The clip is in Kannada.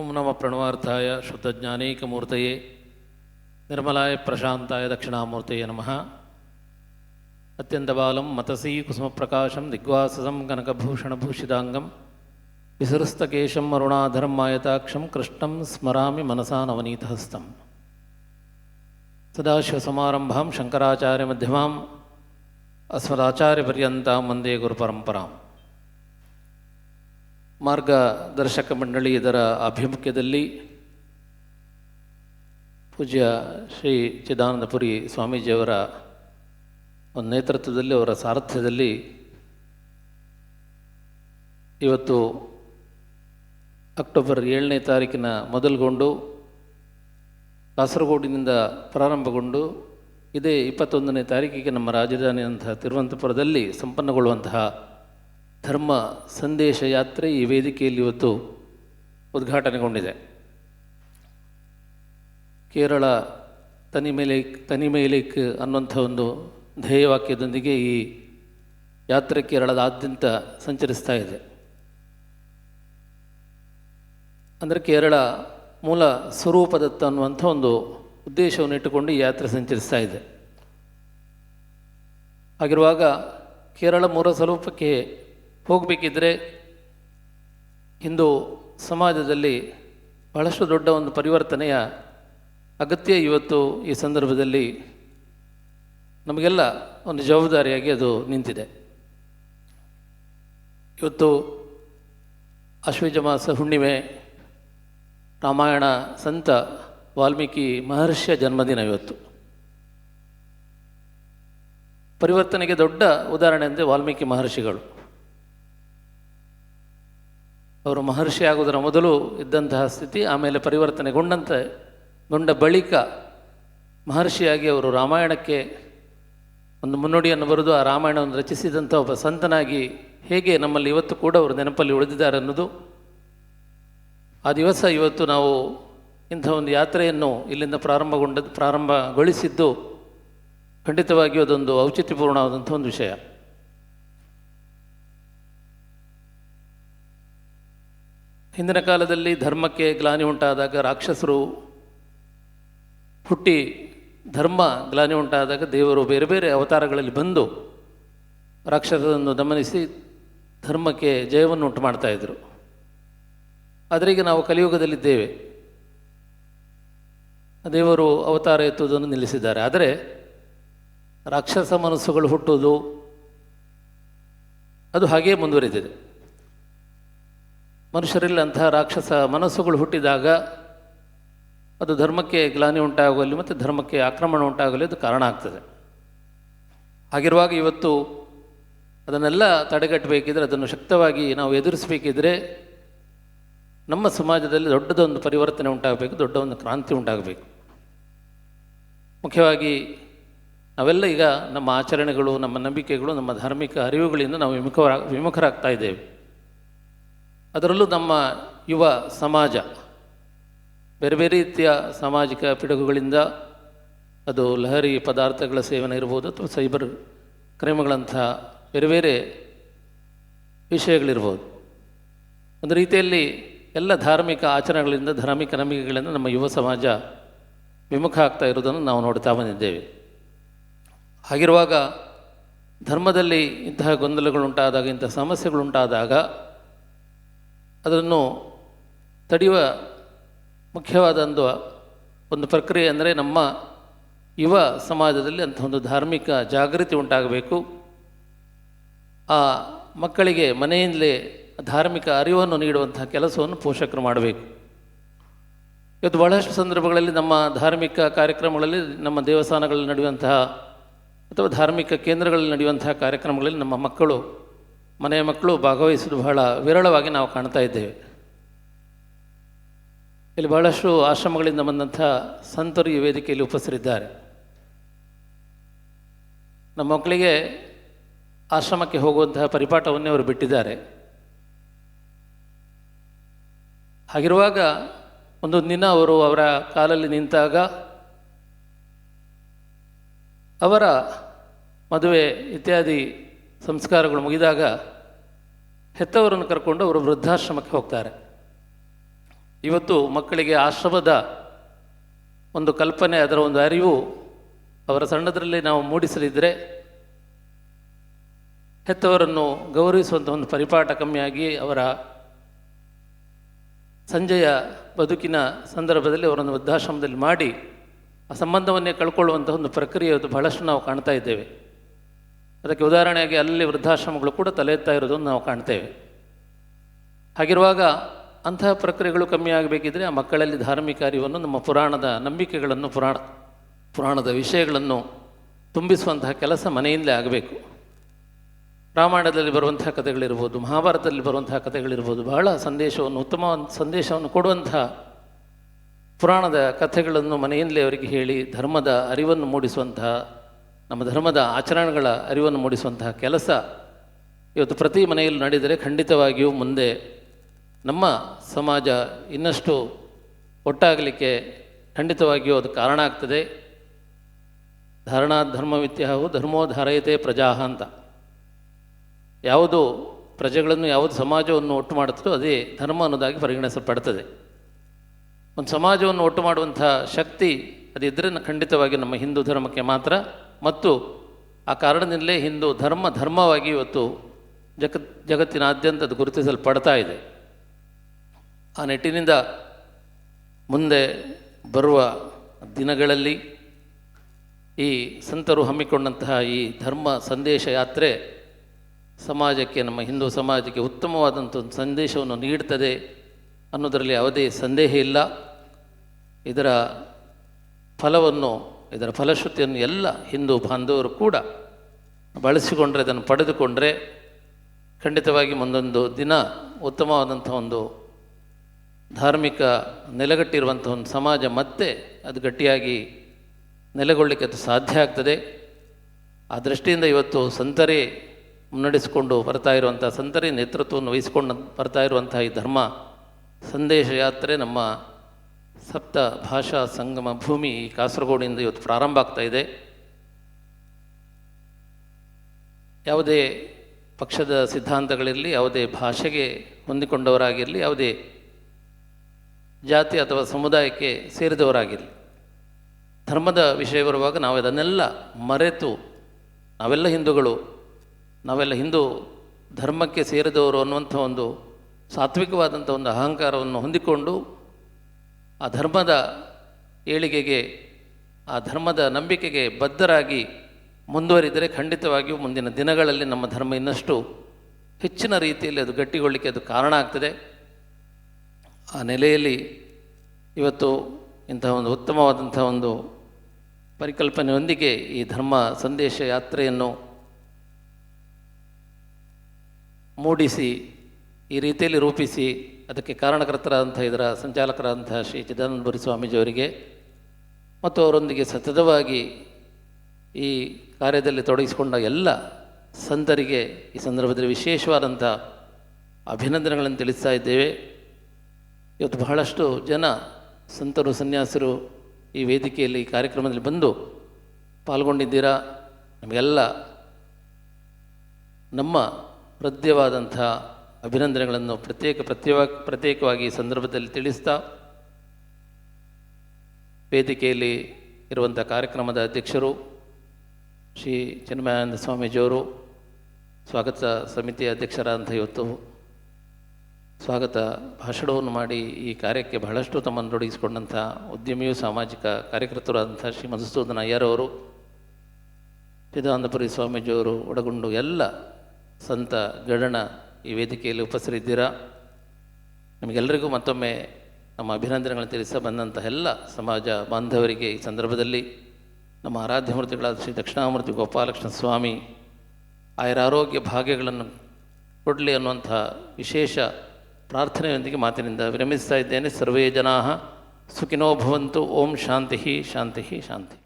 ఓం నమ ప్రణవార్థాయ శుద్ధజ్ఞానైకమూర్తయే నిర్మలాయ ప్రశాంతాయ దక్షిణామూర్తయ నమ. అత్యంత అత్యంతబాలం మతసీ కుసుమప్రకాశం దిగ్వాససం కనకభూషణభూషితాంగం విసురుస్తకేశం అరుణాధరం మాయతాక్షం కృష్ణం స్మరామి మనసా నవనీతహస్తం. సదాశివసమారంభాం శంకరాచార్యమధ్యమాం అస్మదాచార్యపర్యంతం వందే గురు పరంపరాం ಮಾರ್ಗದರ್ಶಕ ಮಂಡಳಿ ಇದರ ಆಭಿಮುಖ್ಯದಲ್ಲಿ ಪೂಜ್ಯ ಶ್ರೀ ಚಿದಾನಂದಪುರಿ ಸ್ವಾಮೀಜಿಯವರ ಒಂದು ನೇತೃತ್ವದಲ್ಲಿ, ಅವರ ಸಾರಥ್ಯದಲ್ಲಿ ಇವತ್ತು ಅಕ್ಟೋಬರ್ ಏಳನೇ ತಾರೀಕಿನ ಮೊದಲುಗೊಂಡು ಕಾಸರಗೋಡಿನಿಂದ ಪ್ರಾರಂಭಗೊಂಡು ಇದೇ ಇಪ್ಪತ್ತೊಂದನೇ ತಾರೀಕಿಗೆ ನಮ್ಮ ರಾಜಧಾನಿಯಂತಹ ತಿರುವನಂತಪುರದಲ್ಲಿ ಸಂಪನ್ನಗೊಳ್ಳುವಂತಹ ಧರ್ಮ ಸಂದೇಶ ಯಾತ್ರೆ ಈ ವೇದಿಕೆಯಲ್ಲಿ ಇವತ್ತು ಉದ್ಘಾಟನೆಗೊಂಡಿದೆ. ಕೇರಳ ತನಿಮೇಲೇಕ್ ತನಿಮೇಲೇಕ್ ಅನ್ನುವಂಥ ಒಂದು ಧ್ಯೇಯವಾಕ್ಯದೊಂದಿಗೆ ಈ ಯಾತ್ರೆ ಕೇರಳದಾದ್ಯಂತ ಸಂಚರಿಸ್ತಾ ಇದೆ. ಅಂದರೆ ಕೇರಳ ಮೂಲ ಸ್ವರೂಪದತ್ತ ಅನ್ನುವಂಥ ಒಂದು ಉದ್ದೇಶವನ್ನು ಇಟ್ಟುಕೊಂಡು ಈ ಯಾತ್ರೆ ಸಂಚರಿಸ್ತಾ ಇದೆ. ಹಾಗಿರುವಾಗ ಕೇರಳ ಮೂಲ ಸ್ವರೂಪಕ್ಕೆ ಹೋಗಬೇಕಿದ್ರೆ ಇಂದು ಸಮಾಜದಲ್ಲಿ ಬಹಳಷ್ಟು ದೊಡ್ಡ ಒಂದು ಪರಿವರ್ತನೆಯ ಅಗತ್ಯ ಇವತ್ತು ಈ ಸಂದರ್ಭದಲ್ಲಿ ನಮಗೆಲ್ಲ ಒಂದು ಜವಾಬ್ದಾರಿಯಾಗಿ ಅದು ನಿಂತಿದೆ. ಇವತ್ತು ಅಶ್ವಜ ಮಾಸ ಹುಣ್ಣಿಮೆ, ರಾಮಾಯಣ ಸಂತ ವಾಲ್ಮೀಕಿ ಮಹರ್ಷಿಯ ಜನ್ಮದಿನ ಇವತ್ತು. ಪರಿವರ್ತನೆಗೆ ದೊಡ್ಡ ಉದಾಹರಣೆ ಅಂದರೆ ವಾಲ್ಮೀಕಿ ಮಹರ್ಷಿಗಳು. ಅವರು ಮಹರ್ಷಿ ಆಗೋದರ ಮೊದಲು ಇದ್ದಂತಹ ಸ್ಥಿತಿ, ಆಮೇಲೆ ಪರಿವರ್ತನೆಗೊಂಡಂತೆ ಗೊಂಡ ಬಳಿಕ ಮಹರ್ಷಿಯಾಗಿ ಅವರು ರಾಮಾಯಣಕ್ಕೆ ಒಂದು ಮುನ್ನುಡಿಯನ್ನು ಬರೆದು ಆ ರಾಮಾಯಣವನ್ನು ರಚಿಸಿದಂಥ ಒಬ್ಬ ಸಂತನಾಗಿ ಹೇಗೆ ನಮ್ಮಲ್ಲಿ ಇವತ್ತು ಕೂಡ ಅವರು ನೆನಪಲ್ಲಿ ಉಳಿದಿದ್ದಾರೆ ಅನ್ನೋದು ಆ ದಿವಸ ಇವತ್ತು ನಾವು ಇಂಥ ಒಂದು ಯಾತ್ರೆಯನ್ನು ಇಲ್ಲಿಂದ ಪ್ರಾರಂಭಗೊಂಡ, ಪ್ರಾರಂಭಗೊಳಿಸಿದ್ದು ಖಂಡಿತವಾಗಿಯೂ ಅದೊಂದು ಔಚಿತ್ಯಪೂರ್ಣವಾದಂಥ ಒಂದು ವಿಷಯ. ಹಿಂದಿನ ಕಾಲದಲ್ಲಿ ಧರ್ಮಕ್ಕೆ ಗ್ಲಾನಿ ಉಂಟಾದಾಗ ರಾಕ್ಷಸರು ಹುಟ್ಟಿ ಧರ್ಮ ಗ್ಲಾನಿ ಉಂಟಾದಾಗ ದೇವರು ಬೇರೆ ಬೇರೆ ಅವತಾರಗಳಲ್ಲಿ ಬಂದು ರಾಕ್ಷಸರನ್ನು ದಮನಿಸಿ ಧರ್ಮಕ್ಕೆ ಜಯವನ್ನು ಉಂಟು ಮಾಡ್ತಾಯಿದ್ರು ಆದರೆ ಈಗ ನಾವು ಕಲಿಯುಗದಲ್ಲಿದ್ದೇವೆ. ದೇವರು ಅವತಾರ ಎತ್ತುವುದನ್ನು ನಿಲ್ಲಿಸಿದ್ದಾರೆ. ಆದರೆ ರಾಕ್ಷಸ ಮನಸ್ಸುಗಳು ಹುಟ್ಟುವುದು ಅದು ಹಾಗೇ ಮುಂದುವರಿದಿದೆ. ಮನುಷ್ಯರಲ್ಲಿ ಅಂತಹ ರಾಕ್ಷಸ ಮನಸ್ಸುಗಳು ಹುಟ್ಟಿದಾಗ ಅದು ಧರ್ಮಕ್ಕೆ ಗ್ಲಾನಿ ಉಂಟಾಗಲಿ ಮತ್ತು ಧರ್ಮಕ್ಕೆ ಆಕ್ರಮಣ ಉಂಟಾಗಲಿ ಅದು ಕಾರಣ ಆಗ್ತದೆ. ಹಾಗಿರುವಾಗ ಇವತ್ತು ಅದನ್ನೆಲ್ಲ ತಡೆಗಟ್ಟಬೇಕಿದ್ರೆ, ಅದನ್ನು ಶಕ್ತವಾಗಿ ನಾವು ಎದುರಿಸಬೇಕಿದ್ರೆ ನಮ್ಮ ಸಮಾಜದಲ್ಲಿ ದೊಡ್ಡದೊಂದು ಪರಿವರ್ತನೆ ಉಂಟಾಗಬೇಕು ದೊಡ್ಡ ಒಂದು ಕ್ರಾಂತಿ ಉಂಟಾಗಬೇಕು. ಮುಖ್ಯವಾಗಿ ನಾವೆಲ್ಲ ಈಗ ನಮ್ಮ ಆಚರಣೆಗಳು, ನಮ್ಮ ನಂಬಿಕೆಗಳು, ನಮ್ಮ ಧಾರ್ಮಿಕ ಅರಿವುಗಳಿಂದ ನಾವು ವಿಮುಖ ವಿಮುಖರಾಗ್ತಾ ಇದ್ದೇವೆ. ಅದರಲ್ಲೂ ನಮ್ಮ ಯುವ ಸಮಾಜ ಬೇರೆ ಬೇರೆ ರೀತಿಯ ಸಾಮಾಜಿಕ ಪಿಡುಗುಗಳಿಂದ ಅದು ಲಹರಿ ಪದಾರ್ಥಗಳ ಸೇವನೆ ಇರ್ಬೋದು ಅಥವಾ ಸೈಬರ್ ಕ್ರೈಮ್ಗಳಂಥ ಬೇರೆ ಬೇರೆ ವಿಷಯಗಳಿರ್ಬೋದು. ಒಂದು ರೀತಿಯಲ್ಲಿ ಎಲ್ಲ ಧಾರ್ಮಿಕ ಆಚರಣೆಗಳಿಂದ, ಧಾರ್ಮಿಕ ನಂಬಿಕೆಗಳಿಂದ ನಮ್ಮ ಯುವ ಸಮಾಜ ವಿಮುಖ ಆಗ್ತಾ ಇರೋದನ್ನು ನಾವು ನೋಡ್ತಾ ಬಂದಿದ್ದೇವೆ. ಹಾಗಿರುವಾಗ ಧರ್ಮದಲ್ಲಿ ಇಂತಹ ಗೊಂದಲಗಳುಂಟಾದಾಗ, ಇಂತಹ ಸಮಸ್ಯೆಗಳುಂಟಾದಾಗ ಅದನ್ನು ತಡೆಯುವ ಮುಖ್ಯವಾದಂದು ಒಂದು ಪ್ರಕ್ರಿಯೆ ಅಂದರೆ ನಮ್ಮ ಯುವ ಸಮಾಜದಲ್ಲಿ ಅಂಥ ಒಂದು ಧಾರ್ಮಿಕ ಜಾಗೃತಿ ಉಂಟಾಗಬೇಕು. ಆ ಮಕ್ಕಳಿಗೆ ಮನೆಯಿಂದಲೇ ಧಾರ್ಮಿಕ ಅರಿವನ್ನು ನೀಡುವಂಥ ಕೆಲಸವನ್ನು ಪೋಷಕರು ಮಾಡಬೇಕು. ಇವತ್ತು ಬಹಳಷ್ಟು ಸಂದರ್ಭಗಳಲ್ಲಿ ನಮ್ಮ ಧಾರ್ಮಿಕ ಕಾರ್ಯಕ್ರಮಗಳಲ್ಲಿ, ನಮ್ಮ ದೇವಸ್ಥಾನಗಳಲ್ಲಿ ನಡೆಯುವಂತಹ ಅಥವಾ ಧಾರ್ಮಿಕ ಕೇಂದ್ರಗಳಲ್ಲಿ ನಡೆಯುವಂತಹ ಕಾರ್ಯಕ್ರಮಗಳಲ್ಲಿ ನಮ್ಮ ಮಕ್ಕಳು ಮನೆಯ ಮಕ್ಕಳು ಭಾಗವಹಿಸಲು ಬಹಳ ವಿರಳವಾಗಿ ನಾವು ಕಾಣ್ತಾ ಇದ್ದೇವೆ. ಇಲ್ಲಿ ಬಹಳಷ್ಟು ಆಶ್ರಮಗಳಿಂದ ಬಂದಂಥ ಸಂತರು ಈ ವೇದಿಕೆಯಲ್ಲಿ ಉಪಸ್ಥಿತರಿದ್ದಾರೆ ನಮ್ಮ ಮಕ್ಕಳಿಗೆ ಆಶ್ರಮಕ್ಕೆ ಹೋಗುವಂತಹ ಪರಿಪಾಠವನ್ನೇ ಅವರು ಬಿಟ್ಟಿದ್ದಾರೆ. ಹಾಗಿರುವಾಗ ಒಂದು ದಿನ ಅವರು ಅವರ ಕಾಲಲ್ಲಿ ನಿಂತಾಗ ಅವರ ಮದುವೆ ಇತ್ಯಾದಿ ಸಂಸ್ಕಾರಗಳು ಮುಗಿದಾಗ ಹೆತ್ತವರನ್ನು ಕರ್ಕೊಂಡು ಅವರು ವೃದ್ಧಾಶ್ರಮಕ್ಕೆ ಹೋಗ್ತಾರೆ. ಇವತ್ತು ಮಕ್ಕಳಿಗೆ ಆಶ್ರಮದ ಒಂದು ಕಲ್ಪನೆ, ಅದರ ಒಂದು ಅರಿವು ಅವರ ಸಣ್ಣದರಲ್ಲಿ ನಾವು ಮೂಡಿಸಲಿದ್ದರೆ ಹೆತ್ತವರನ್ನು ಗೌರವಿಸುವಂಥ ಒಂದು ಪರಿಪಾಠ ಕಮ್ಮಿಯಾಗಿ ಅವರ ಸಂಜೆಯ ಬದುಕಿನ ಸಂದರ್ಭದಲ್ಲಿ ಅವರನ್ನು ವೃದ್ಧಾಶ್ರಮದಲ್ಲಿ ಮಾಡಿ ಆ ಸಂಬಂಧವನ್ನೇ ಕಳ್ಕೊಳ್ಳುವಂಥ ಒಂದು ಪ್ರಕ್ರಿಯೆ ಅದು ಬಹಳಷ್ಟು ನಾವು ಕಾಣ್ತಾ ಇದ್ದೇವೆ. ಅದಕ್ಕೆ ಉದಾಹರಣೆಗೆ ಅಲ್ಲಿ ವೃದ್ಧಾಶ್ರಮಗಳು ಕೂಡ ತಲೆ ಎತ್ತಾ ಇರೋದನ್ನು ನಾವು ಕಾಣ್ತೇವೆ. ಹಾಗಿರುವಾಗ ಅಂತಹ ಪ್ರಕ್ರಿಯೆಗಳು ಕಮ್ಮಿ ಆಗಬೇಕಿದ್ರೆ ಆ ಮಕ್ಕಳಲ್ಲಿ ಧಾರ್ಮಿಕ ಅರಿವನ್ನು, ನಮ್ಮ ಪುರಾಣದ ನಂಬಿಕೆಗಳನ್ನು, ಪುರಾಣ, ಪುರಾಣದ ವಿಷಯಗಳನ್ನು ತುಂಬಿಸುವಂತಹ ಕೆಲಸ ಮನೆಯಿಂದಲೇ ಆಗಬೇಕು. ರಾಮಾಯಣದಲ್ಲಿ ಬರುವಂತಹ ಕಥೆಗಳಿರ್ಬೋದು, ಮಹಾಭಾರತದಲ್ಲಿ ಬರುವಂತಹ ಕಥೆಗಳಿರ್ಬೋದು, ಬಹಳ ಸಂದೇಶವನ್ನು, ಉತ್ತಮ ಸಂದೇಶವನ್ನು ಕೊಡುವಂತಹ ಪುರಾಣದ ಕಥೆಗಳನ್ನು ಮನೆಯಿಂದಲೇ ಅವರಿಗೆ ಹೇಳಿ, ಧರ್ಮದ ಅರಿವನ್ನು ಮೂಡಿಸುವಂತಹ ನಮ್ಮ ಧರ್ಮದ ಆಚರಣೆಗಳ ಅರಿವನ್ನು ಮೂಡಿಸುವಂತಹ ಕೆಲಸ ಇವತ್ತು ಪ್ರತಿ ಮನೆಯಲ್ಲಿ ನಡೆದರೆ ಖಂಡಿತವಾಗಿಯೂ ಮುಂದೆ ನಮ್ಮ ಸಮಾಜ ಇನ್ನಷ್ಟು ಒಟ್ಟಾಗಲಿಕ್ಕೆ ಖಂಡಿತವಾಗಿಯೂ ಅದು ಕಾರಣ ಆಗ್ತದೆ. ಧಾರಣಾಧರ್ಮ ಧರ್ಮವಿತ್ಯಾಹು ಧರ್ಮೋ ಧಾರಯತೆ ಪ್ರಜಾಹ ಅಂತ. ಯಾವುದು ಪ್ರಜೆಗಳನ್ನು ಯಾವುದು ಸಮಾಜವನ್ನು ಒಟ್ಟು ಮಾಡುತ್ತೋ ಅದೇ ಧರ್ಮ ಅನ್ನೋದಾಗಿ ಪರಿಗಣಿಸಲ್ಪಡ್ತದೆ. ಒಂದು ಸಮಾಜವನ್ನು ಒಟ್ಟು ಮಾಡುವಂಥ ಶಕ್ತಿ ಅದಿದ್ದರೆ ಖಂಡಿತವಾಗಿ ನಮ್ಮ ಹಿಂದೂ ಧರ್ಮಕ್ಕೆ ಮಾತ್ರ ಮತ್ತು ಆ ಕಾರಣದಿಂದಲೇ ಹಿಂದೂ ಧರ್ಮ ಧರ್ಮವಾಗಿ ಇವತ್ತು ಜಗತ್ ಜಗತ್ತಿನಾದ್ಯಂತ ಅದು ಗುರುತಿಸಲ್ಪಡ್ತಾ ಇದೆ. ಆ ನಿಟ್ಟಿನಿಂದ ಮುಂದೆ ಬರುವ ದಿನಗಳಲ್ಲಿ ಈ ಸಂತರು ಹಮ್ಮಿಕೊಂಡಂತಹ ಈ ಧರ್ಮ ಸಂದೇಶ ಯಾತ್ರೆ ಸಮಾಜಕ್ಕೆ, ನಮ್ಮ ಹಿಂದೂ ಸಮಾಜಕ್ಕೆ ಉತ್ತಮವಾದಂಥ ಒಂದು ಸಂದೇಶವನ್ನು ನೀಡ್ತದೆ ಅನ್ನೋದರಲ್ಲಿ ಯಾವುದೇ ಸಂದೇಹ ಇಲ್ಲ. ಇದರ ಫಲವನ್ನು ಇದರ ಫಲಶ್ರುತಿಯನ್ನು ಎಲ್ಲ ಹಿಂದೂ ಬಾಂಧವರು ಕೂಡ ಬಳಸಿಕೊಂಡ್ರೆ ಅದನ್ನು ಪಡೆದುಕೊಂಡ್ರೆ ಖಂಡಿತವಾಗಿ ಮುಂದೊಂದು ದಿನ ಉತ್ತಮವಾದಂಥ ಒಂದು ಧಾರ್ಮಿಕ ನೆಲೆಗಟ್ಟಿರುವಂಥ ಒಂದು ಸಮಾಜ ಮತ್ತೆ ಅದು ಗಟ್ಟಿಯಾಗಿ ನೆಲೆಗೊಳ್ಳಿಕ್ಕೆ ಅದು ಸಾಧ್ಯ ಆಗ್ತದೆ. ಆ ದೃಷ್ಟಿಯಿಂದ ಇವತ್ತು ಸಂತರೇ ಮುನ್ನಡೆಸಿಕೊಂಡು ಬರ್ತಾ ಇರುವಂಥ, ಸಂತರೇ ನೇತೃತ್ವವನ್ನು ವಹಿಸಿಕೊಂಡು ಬರ್ತಾ ಇರುವಂಥ ಈ ಧರ್ಮ ಸಂದೇಶ ಯಾತ್ರೆ ನಮ್ಮ ಸಪ್ತ ಭಾಷಾ ಸಂಗಮ ಭೂಮಿ ಕಾಸರಗೋಡಿಂದ ಇವತ್ತು ಪ್ರಾರಂಭ ಆಗ್ತಾ ಇದೆ. ಯಾವುದೇ ಪಕ್ಷದ ಸಿದ್ಧಾಂತಗಳಿರಲಿ, ಯಾವುದೇ ಭಾಷೆಗೆ ಹೊಂದಿಕೊಂಡವರಾಗಿರಲಿ, ಯಾವುದೇ ಜಾತಿ ಅಥವಾ ಸಮುದಾಯಕ್ಕೆ ಸೇರಿದವರಾಗಿರಲಿ, ಧರ್ಮದ ವಿಷಯ ಬರುವಾಗ ನಾವು ಅದನ್ನೆಲ್ಲ ಮರೆತು, ನಾವೆಲ್ಲ ಹಿಂದೂಗಳು, ನಾವೆಲ್ಲ ಹಿಂದೂ ಧರ್ಮಕ್ಕೆ ಸೇರಿದವರು ಅನ್ನುವಂಥ ಒಂದು ಸಾತ್ವಿಕವಾದಂಥ ಒಂದು ಅಹಂಕಾರವನ್ನು ಹೊಂದಿಕೊಂಡು ಆ ಧರ್ಮದ ಏಳಿಗೆಗೆ, ಆ ಧರ್ಮದ ನಂಬಿಕೆಗೆ ಬದ್ಧರಾಗಿ ಮುಂದುವರಿದರೆ ಖಂಡಿತವಾಗಿಯೂ ಮುಂದಿನ ದಿನಗಳಲ್ಲಿ ನಮ್ಮ ಧರ್ಮ ಇನ್ನಷ್ಟು ಹೆಚ್ಚಿನ ರೀತಿಯಲ್ಲಿ ಅದು ಗಟ್ಟಿಗೊಳ್ಳಿಕ್ಕೆ ಅದು ಕಾರಣ ಆಗ್ತದೆ. ಆ ನೆಲೆಯಲ್ಲಿ ಇವತ್ತು ಇಂತಹ ಒಂದು ಉತ್ತಮವಾದಂಥ ಒಂದು ಪರಿಕಲ್ಪನೆಯೊಂದಿಗೆ ಈ ಧರ್ಮ ಸಂದೇಶ ಯಾತ್ರೆಯನ್ನು ಮೂಡಿಸಿ, ಈ ರೀತಿಯಲ್ಲಿ ರೂಪಿಸಿ ಅದಕ್ಕೆ ಕಾರಣಕರ್ತರಾದಂಥ ಇದರ ಸಂಚಾಲಕರಾದಂಥ ಶ್ರೀ ಚಿದಾನಂದಪುರಿ ಸ್ವಾಮೀಜಿಯವರಿಗೆ ಮತ್ತು ಅವರೊಂದಿಗೆ ಸತತವಾಗಿ ಈ ಕಾರ್ಯದಲ್ಲಿ ತೊಡಗಿಸಿಕೊಂಡ ಎಲ್ಲ ಸಂತರಿಗೆ ಈ ಸಂದರ್ಭದಲ್ಲಿ ವಿಶೇಷವಾದಂಥ ಅಭಿನಂದನೆಗಳನ್ನು ತಿಳಿಸ್ತಾ ಇದ್ದೇವೆ. ಇವತ್ತು ಬಹಳಷ್ಟು ಜನ ಸಂತರು, ಸನ್ಯಾಸರು ಈ ವೇದಿಕೆಯಲ್ಲಿ ಈ ಕಾರ್ಯಕ್ರಮದಲ್ಲಿ ಬಂದು ಪಾಲ್ಗೊಂಡಿದ್ದೀರಾ? ನಮಗೆಲ್ಲ ನಮ್ಮ ಹೃದಯವಾದಂಥ ಅಭಿನಂದನೆಗಳನ್ನು ಪ್ರತ್ಯೇಕ ಪ್ರತ್ಯೇಕ ಪ್ರತ್ಯೇಕವಾಗಿ ಈ ಸಂದರ್ಭದಲ್ಲಿ ತಿಳಿಸ್ತಾ, ವೇದಿಕೆಯಲ್ಲಿ ಇರುವಂಥ ಕಾರ್ಯಕ್ರಮದ ಅಧ್ಯಕ್ಷರು ಶ್ರೀ ಚಿನ್ಮಯಾನಂದ ಸ್ವಾಮೀಜಿಯವರು, ಸ್ವಾಗತ ಸಮಿತಿಯ ಅಧ್ಯಕ್ಷರಾದಂಥ ಇವತ್ತು ಸ್ವಾಗತ ಭಾಷಣವನ್ನು ಮಾಡಿ ಈ ಕಾರ್ಯಕ್ಕೆ ಬಹಳಷ್ಟು ತಮ್ಮನ್ನು ತೊಡಗಿಸಿಕೊಂಡಂಥ ಉದ್ಯಮಿಯು ಸಾಮಾಜಿಕ ಕಾರ್ಯಕರ್ತರಾದಂಥ ಶ್ರೀ ಮಧುಸೂದನ ಅಯ್ಯರವರು ಚಿದಾನಂದಪುರಿ ಸ್ವಾಮೀಜಿಯವರು ಒಳಗೊಂಡು ಎಲ್ಲ ಸಂತ ಗಡಣ ಈ ವೇದಿಕೆಯಲ್ಲಿ ಉಪಸ್ಥಿತಿದ್ದೀರಾ ನಿಮಗೆಲ್ಲರಿಗೂ ಮತ್ತೊಮ್ಮೆ ನಮ್ಮ ಅಭಿನಂದನೆಗಳನ್ನು ತಿಳಿಸ ಬಂದಂತಹ ಎಲ್ಲ ಸಮಾಜ ಬಾಂಧವರಿಗೆ ಈ ಸಂದರ್ಭದಲ್ಲಿ ನಮ್ಮ ಆರಾಧ್ಯ ಮೂರ್ತಿಗಳಾದ ಶ್ರೀ ದಕ್ಷಿಣಾಮೂರ್ತಿ ಗೋಪಾಲಕೃಷ್ಣ ಸ್ವಾಮಿ ಆಯರ ಆರೋಗ್ಯ ಭಾಗ್ಯಗಳನ್ನು ಕೊಡಲಿ ಅನ್ನುವಂಥ ವಿಶೇಷ ಪ್ರಾರ್ಥನೆಯೊಂದಿಗೆ ಮಾತಿನಿಂದ ವಿರಮಿಸ್ತಾ ಇದ್ದೇನೆ. ಸರ್ವೇ ಜನಾ ಸುಖಿನೋ ಭವಂತು, ಓಂ ಶಾಂತಿ ಶಾಂತಿ ಶಾಂತಿ.